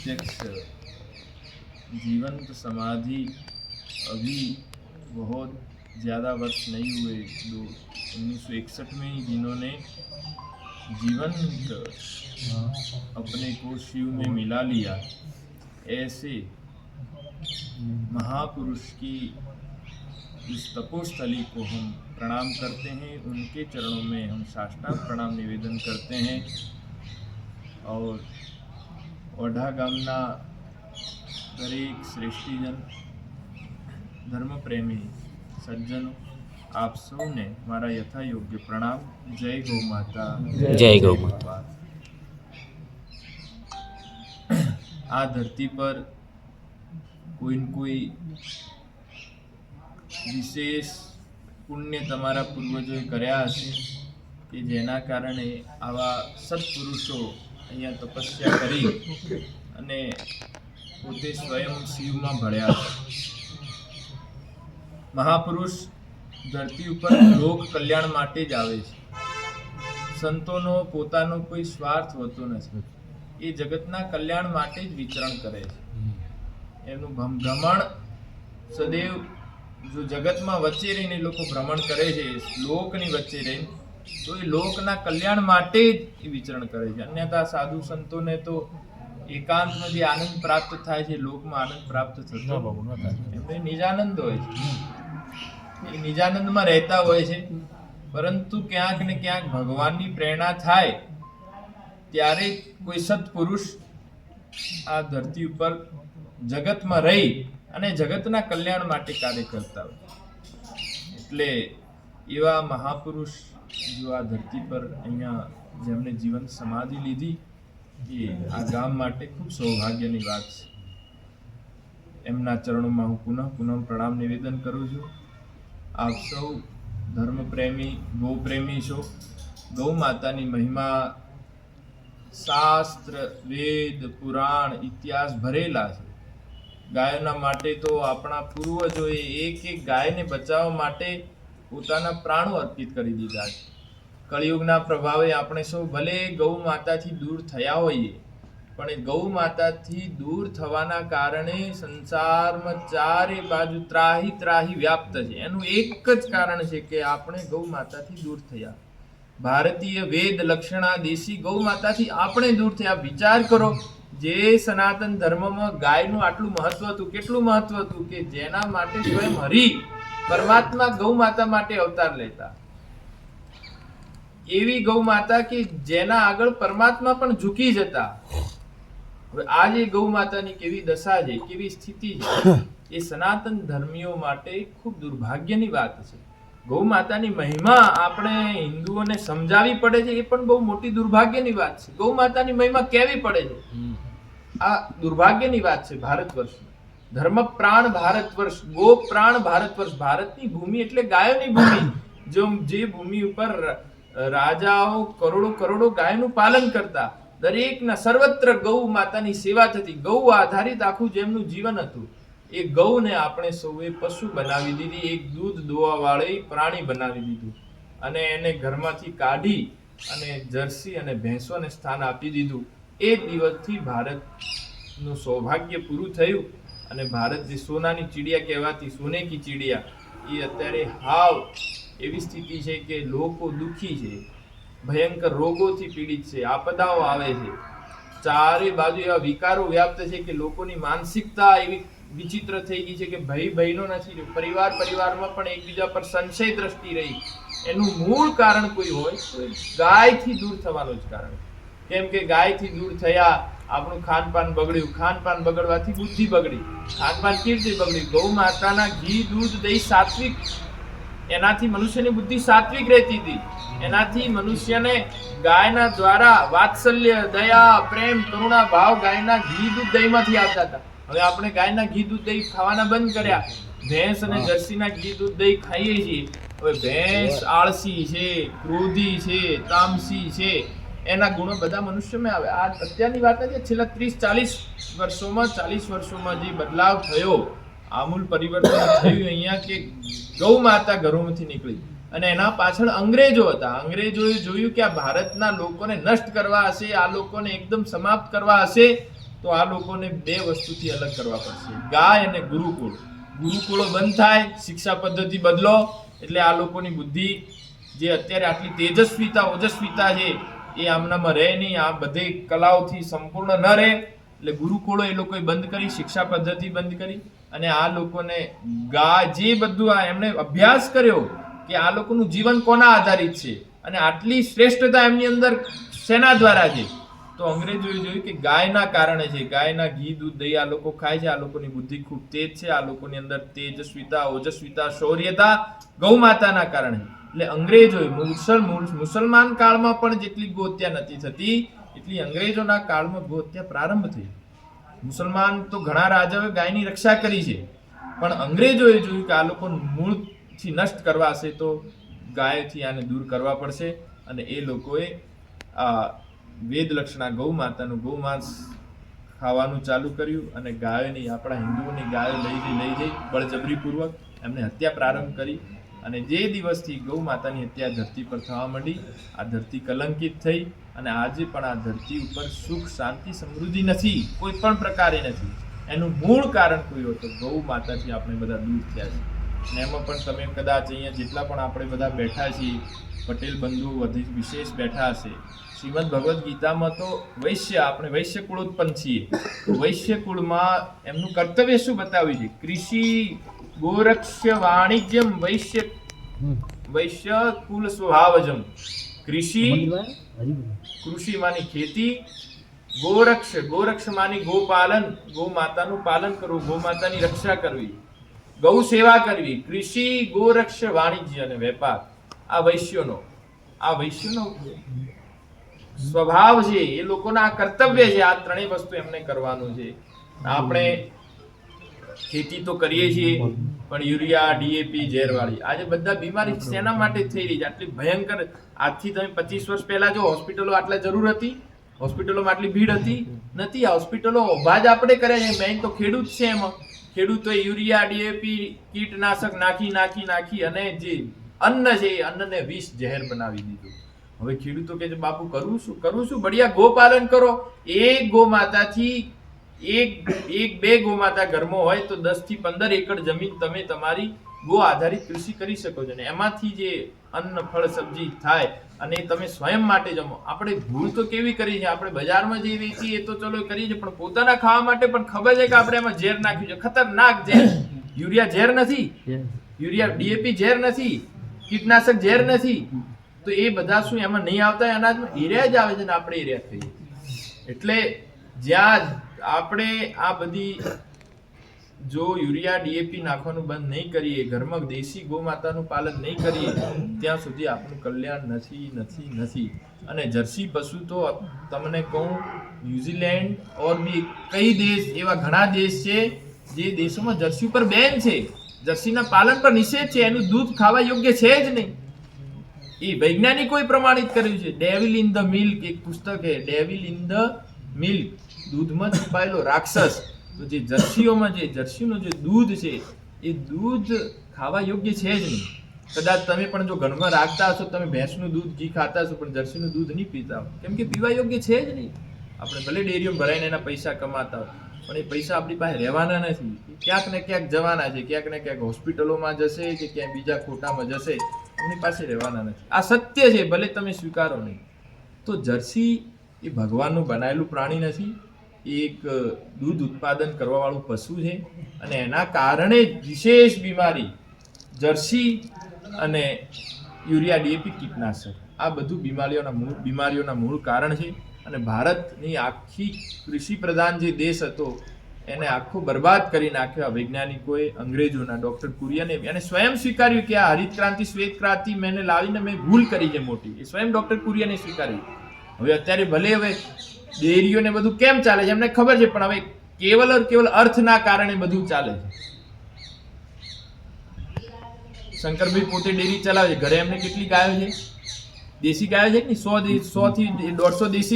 अध्यक्ष जीवंत समाधि अभी बहुत ज़्यादा वर्ष नहीं हुए, दो उन्नीस में ही जिन्होंने जीवंत अपने को शिव में मिला लिया। ऐसे महापुरुष की इस तपोस्थली को हम प्रणाम करते हैं, उनके चरणों में हम साष्टांग प्रणाम निवेदन करते हैं और ઓઢા ગામના દરેક શ્રેષ્ઠીજન ધર્મપ્રેમી સજ્જનો આપ સૌને મારા યથાયોગ્ય પ્રણામ જય ગૌ માતા જય ગૌ માતા. આ ધરતી પર કોઈ ને કોઈ વિશેષ પુણ્ય તમારા પૂર્વજોએ કર્યા હશે કે જેના કારણે આવા સત્પુરુષો અહીંયા તપસ્યા કરી અને પોતે સ્વયં શિવમાં ભળ્યા. મહાપુરુષ ધરતી ઉપર લોક કલ્યાણ માટે જ આવે છે. સંતોનો પોતાનો કોઈ સ્વાર્થ હોતો નથી. એ જગતના કલ્યાણ માટે જ વિચરણ કરે છે. એનું ભ્રમણ સદૈવ જો જગતમાં વચ્ચે રહીને લોકો ભ્રમણ કરે છે લોકની વચ્ચે રહીને તો એ લોકના કલ્યાણ માટે જ એ વિચરણ કરે છે. અન્યથા સાધુ સંતોને તો એકાંતમાં જે આનંદ પ્રાપ્ત થાય છે લોકમાં આનંદ પ્રાપ્ત થતો એમને નિજાનંદ હોય છે. એ નિજાનંદમાં રહેતા હોય છે. પરંતુ ક્યાંક ને ક્યાંક ભગવાનની પ્રેરણા થાય ત્યારે કોઈ સત્પુરુષ આ ધરતી ઉપર જગતમાં રહી અને જગતના કલ્યાણ માટે કાર્ય કરતા હોય. એટલે એવા મહાપુરુષ જો આ ધરતી પર અહીંયા જેમણે જીવન સમાધિ લીધી, એ આ ગામ માટે ખૂબ સૌભાગ્યની વાત છે. એમના ચરણોમાં હું પુનઃ પુનઃ પ્રણામ નિવેદન કરું છું. આપ સૌ ધર્મપ્રેમી, ગૌપ્રેમી છો. ગૌ માતાની મહિમા, શાસ્ત્ર, વેદ, પુરાણ, ઇતિહાસ ભરેલા છે. ગાયોના માટે તો આપણા પૂર્વજોએ એક એક ગાયને બચાવવા માટે પોતાના પ્રાણો અર્પિત કરી દીધા છે. કળિયુગના પ્રભાવે આપણે સૌ ભલે ગૌ માતાથી દૂર થયા હોઈએ, પણ ગૌ માતાથી દૂર થવાના કારણે સંસારમાં ચારે બાજુ ત્રાહી ત્રાહી વ્યાપ્ત છે. એનું એક જ કારણ છે કે આપણે ગૌ માતાથી દૂર થયા. ભારતીય વેદ લક્ષણા દેશી ગૌ માતાથી આપણે દૂર થયા. વિચાર કરો, જે સનાતન ધર્મમાં ગાયનું આટલું મહત્વ હતું, કેટલું મહત્વ હતું કે જેના માટે સ્વયં હરિ પરમાત્મા ગૌ માતા માટે અવતાર લેતા. એવી ગૌ માતા કે જેના આગળ પરમાત્મા પણ ઝૂકી જતા. હવે આ ગૌ માતાની કેવી દશા છે કેવી સ્થિતિ છે એ સનાતન ધર્મીઓ માટે ખૂબ દુર્ભાગ્યની વાત છે. ગૌ માતાની મહિમા આપણે હિન્દુઓને સમજાવી પડે છે એ પણ બહુ મોટી દુર્ભાગ્યની વાત છે. ગૌ માતાની મહિમા કેવી પડે છે? આ દુર્ભાગ્યની વાત છે ભારત વર્ષની. ધર્મ પ્રાણ ભારત વર્ષ ગો પ્રાણ ભારત વર્ષ ભારતની ભૂમિ એટલે ગાયોની ભૂમિ, જો જે ભૂમિ ઉપર રાજાઓ કરોડો કરોડો ગાયનું પાલન કરતા, દરેકના સર્વત્ર ગૌ માતાની સેવા થતી, ગૌ આધારિત આખું જેમનું જીવન હતું, એ ગૌને આપણે સૌએ પશુ બનાવી દીધી, એક દૂધ દોવાવાળી પ્રાણી બનાવી દીધું અને એને ઘરમાંથી કાઢી અને જર્સી અને ભેંસોને સ્થાન આપી દીધું. એ દિવસથી ભારતનું સૌભાગ્ય પૂરું થયું. અને ભારત જે સોનાની ચીડિયા કહેવાતી સોને કી ચીડિયા, એ અત્યારે હાવ એવી સ્થિતિ છે કે લોકો દુઃખી છે, ભયંકર રોગોથી પીડિત છે, આપદાઓ આવે છે. ચારે બાજુ એવા વિકારો વ્યાપ્ત છે કે લોકોની માનસિકતા એવી વિચિત્ર થઈ ગઈ છે કે ભાઈ ભયનો નથી પરિવાર પરિવારમાં પણ એકબીજા પર સંશય દ્રષ્ટિ રહી. એનું મૂળ કારણ કોઈ હોય તો ગાયથી દૂર થવાનું જ કારણ. કેમ કે ગાયથી દૂર થયા આપણું ખાનપાન બગડ્યું. ખાનપાન બગડવાથી બુદ્ધિ બગડી. ખાનપાન કીર્તિ બગડી? ગૌ માતાના ઘી દૂધ દહીં સાત્વિક. એનાથી મનુષ્યની બુદ્ધિ સાત્વિક રહેતી હતી. એનાથી મનુષ્યને ગાયના દ્વારા વાત્સલ્ય દયા પ્રેમ કરુણા ભાવ ગાયના ઘી દૂધ દહીંમાંથી આવતા હતા. હવે આપણે ગાયના ઘી દૂધ દહીં ખાવાના બંધ કર્યા. ભેંસ અને જર્સીના ઘી દૂધ દહીં ખાઈએ છીએ. હવે ભેંસ આળસી છે ક્રોધી છે તામસી છે. એના ગુણો બધા મનુષ્યમાં આવે. આ અત્યારની વાત નથી, છેલ્લા ત્રીસ, ચાલીસ વર્ષોમાં ચાલીસ વર્ષોમાં જે બદલાવ થયો, આમૂલ પરિવર્તન થયું અહીંયા કે ગૌ માતા ઘરોમાંથી નીકળી. અને એના પાછળ અંગ્રેજો હતા. અંગ્રેજોએ જોયું કે આ ભારતના લોકોને નષ્ટ કરવા હશે, આ લોકોને એકદમ સમાપ્ત કરવા હશે, તો આ લોકોને બે વસ્તુથી અલગ કરવા પડશે. ગાય અને ગુરુકુળ. ગુરુકુળો બંધ થાય, શિક્ષા પદ્ધતિ બદલો, એટલે આ લોકોની બુદ્ધિ જે અત્યારે આટલી તેજસ્વીતા, ઓજસ્વીતા છે એ આમનામાં રહે નહીં, આ બધી કલાઓથી સંપૂર્ણ ન રહે. એટલે ગુરુકુળો એ લોકોએ બંધ કરી, શિક્ષા પદ્ધતિ બંધ કરી અને આ લોકોને ગા, જે બધું આ એમણે અભ્યાસ કર્યો કે આ લોકોનું જીવન કોના આધારિત છે અને આટલી શ્રેષ્ઠતા એમની અંદર શેના દ્વારા છે? તો અંગ્રેજોએ જોયું કે ગાયના કારણે છે. ગાયના ઘી, દૂધ, દહીં આ લોકો ખાય છે. આ લોકોની બુદ્ધિ ખૂબ તેજ છે. આ લોકોની અંદર તેજસ્વીતા, ઓજસ્વીતા, શૌર્યતા ગૌ માતાના કારણે. એટલે અંગ્રેજોએ મુસલ મુસલમાન કાળમાં પણ જેટલી ગોત્યા નથી થતી, એટલી અંગ્રેજોના કાળમાં ગોહત્યા પ્રારંભ થઈ મુસલમાન તો ઘણા રાજાઓએ ગાયની રક્ષા કરી છે, પણ અંગ્રેજોએ જોયું કે આ લોકો મૂળથી નષ્ટ કરવા હશે તો ગાયથી આને દૂર કરવા પડશે અને એ લોકોએ વેદલક્ષણા ગૌ માતાનું ગૌ માંસ ખાવાનું ચાલુ કર્યું અને ગાયોની આપણા હિન્દુઓની ગાયો લઈ જઈ લઈ જઈ, બળજબરીપૂર્વક એમને હત્યા પ્રારંભ કરી અને જે દિવસથી ગૌ માતાની હત્યા ધરતી પર થવા માંડી, આ ધરતી કલંકિત થઈ અને આજે પણ આ ધરતી ઉપર સુખ, શાંતિ, સમૃદ્ધિ નથી, કોઈ પણ પ્રકારે નથી. એનું મૂળ કારણ કોઈ હતું ગૌ માતાથી આપણે બધા દૂર થયા છે અને એમાં પણ તમે કદાચ અહીંયા જેટલા પણ આપણે બધા બેઠા છીએ, પટેલ બંધુ વધી વિશેષ બેઠા હશે. શ્રીમદ ભગવદ્ ગીતામાં તો વૈશ્ય, આપણે વૈશ્ય કુળોત્પન્ન છીએ. વૈશ્ય કુળમાં એમનું કર્તવ્ય શું બતાવ્યું છે? કૃષિ ગોરક્ષ્ય વાણિજ્યમ વૈશ્ય વૈશ્ય કુલ સ્વભાવજમ કૃષિ કૃષિમાંની ખેતી ગોરક્ષ ગોરક્ષમાંની ગોપાલન ગો માતાનું પાલન કરવું ગો માતાની રક્ષા કરવી ગૌ સેવા કરવી કૃષિ ગોરક્ષ વાણિજ્ય અને વેપાર આ વૈશ્યોનો આ વૈશ્યનો સ્વભાવ છે એ લોકોના આ કર્તવ્ય છે આ ત્રણેય વસ્તુ એમને કરવાનું છે આપણે ખેતી તો કરીએ છીએ, પણ યુરિયા ડીએપી ઝેરવાળી. આજે બધા બીમારી શેના માટે થઈ રહી છે? આટલી ભયંકર, આજથી તમે પચીસ વર્ષ પહેલા જો હોસ્પિટલો આટલા જરૂર હતી, હોસ્પિટલોમાં આટલી ભીડ હતી, નથી, આ હોસ્પિટલો ઊભા જ આપણે કર્યા છે. મેઇન તો ખેડૂત છે એમાં. ખેડૂતોએ યુરિયા ડીએપી કીટનાશક નાખી નાખી નાખી અને જે અન્ન છે એ અન્નને વિષ ઝેર બનાવી દીધું. હવે ખેડૂતો કે બાપુ, કરું શું? કરું શું? બઢિયા ગોપાલન કરો. એ ગો માતાથી એક એક, બે ગોમાતા ઘરમાં હોય તો દસથી પંદર એકર જમીન તમે તમારી ગો આધારિત કૃષિ કરી શકો છો. ને એમાંથી જે અન્ન, ફળ, સબ્જી થાય અને તમે સ્વયં માટે જમો. આપણે ભૂલ તો કેવી કરી છે? આપણે બજારમાં જે વેચીએ એ તો ચલો કરીએ છીએ, પણ પોતાના ખાવા માટે પણ ખબર છે કે આપણે એમાં ઝેર નાખ્યું છે. ખતરનાક ઝેર. યુરિયા ઝેર નથી. યુરિયા, ડીએપી ઝેર નથી. કીટનાશક ઝેર નથી. તો એ બધા શું એમાં નહીં આવતા? અનાજમાં એરિયા જ આવે છે ને આપણે એરિયા થઈએ એટલે જ્યાં આપણે આ બધી જો યુરિયા ડીએપી નાખવાનું બંધ નહીં કરીએ, ઘરમાં દેશી ગોમાતાનું પાલન નહીં કરીએ, ત્યાં સુધી આપણું કલ્યાણ નથી નથી નથી. અને જર્સી પશુ તો તમને કહું, ન્યુઝીલેન્ડ ઓર બી કઈ દેશ, એવા ઘણા દેશ છે, જે દેશોમાં જર્સી ઉપર બેન છે. જર્સીના પાલન પર નિષેધ છે, એનું દૂધ ખાવા યોગ્ય છે જ નહીં. એ વૈજ્ઞાનિકોએ પ્રમાણિત કર્યું છે. ડેવિલ ઇન ધ મિલ્ક એક પુસ્તક છે. ડેવિલ ઇન ધ મિલ્ક દૂધમાં છુપાયેલો રાક્ષસ, તો જે જર્સીઓમાં જે, જર્સીનું જે દૂધ છે, એ દૂધ ખાવા યોગ્ય છે જ નહીં. કદાચ તમે પણ જો ઘરમાં રાખતા હશો, તમે ભેંસનું દૂધ ઘી ખાતા હશો, પણ જર્સીનું દૂધ નહીં પીતા કેમ કે પીવા યોગ્ય છે જ નહીં. આપણે ભલે ડેરીઓ ભરાઈને એના પૈસા કમાતા પણ એ પૈસા આપણી પાસે રહેવાના નથી. ક્યાંક ને ક્યાંક જવાના છે, ક્યાંક ને ક્યાંક હોસ્પિટલોમાં જશે કે ક્યાંક બીજા ખોટામાં જશે, એમની પાસે રહેવાના નથી. આ સત્ય છે, ભલે તમે સ્વીકારો નહીં. તો જર્સી એ ભગવાનનું બનાવેલું પ્રાણી નથી એક દૂધ ઉત્પાદન કરવાવાળું પશુ છે અને એના કારણે વિશેષ બીમારી, જર્સી અને યુરિયા ડીએપી કીટનાશક, આ બધું બીમારીઓના મૂળ બીમારીઓના મૂળ કારણ છે અને ભારતની આખી કૃષિ પ્રધાન જે દેશ હતો એને આખો બરબાદ કરી નાખ્યો આ વૈજ્ઞાનિકોએ, અંગ્રેજોના ડૉક્ટર કુરિયને એને સ્વયં સ્વીકાર્યું કે આ હરિત ક્રાંતિ શ્વેત ક્રાંતિ મેં લાવીને મેં ભૂલ કરી છે મોટી. એ સ્વયં ડૉક્ટર કુરિયને સ્વીકાર્યું. હવે અત્યારે ભલે હવે ડેરીઓને બધું કેમ ચાલે છે? એમને ખબર છે, પણ હવે કેવલ કેવલ અર્થના કારણે બધું ચાલે છે. શંકરભાઈ પોતે ડેરી ચલાવે છે. ઘરે એમને કેટલી ગાયો છે? દેશી ગાયો છે કે સો સો થી દોઢસો દેશી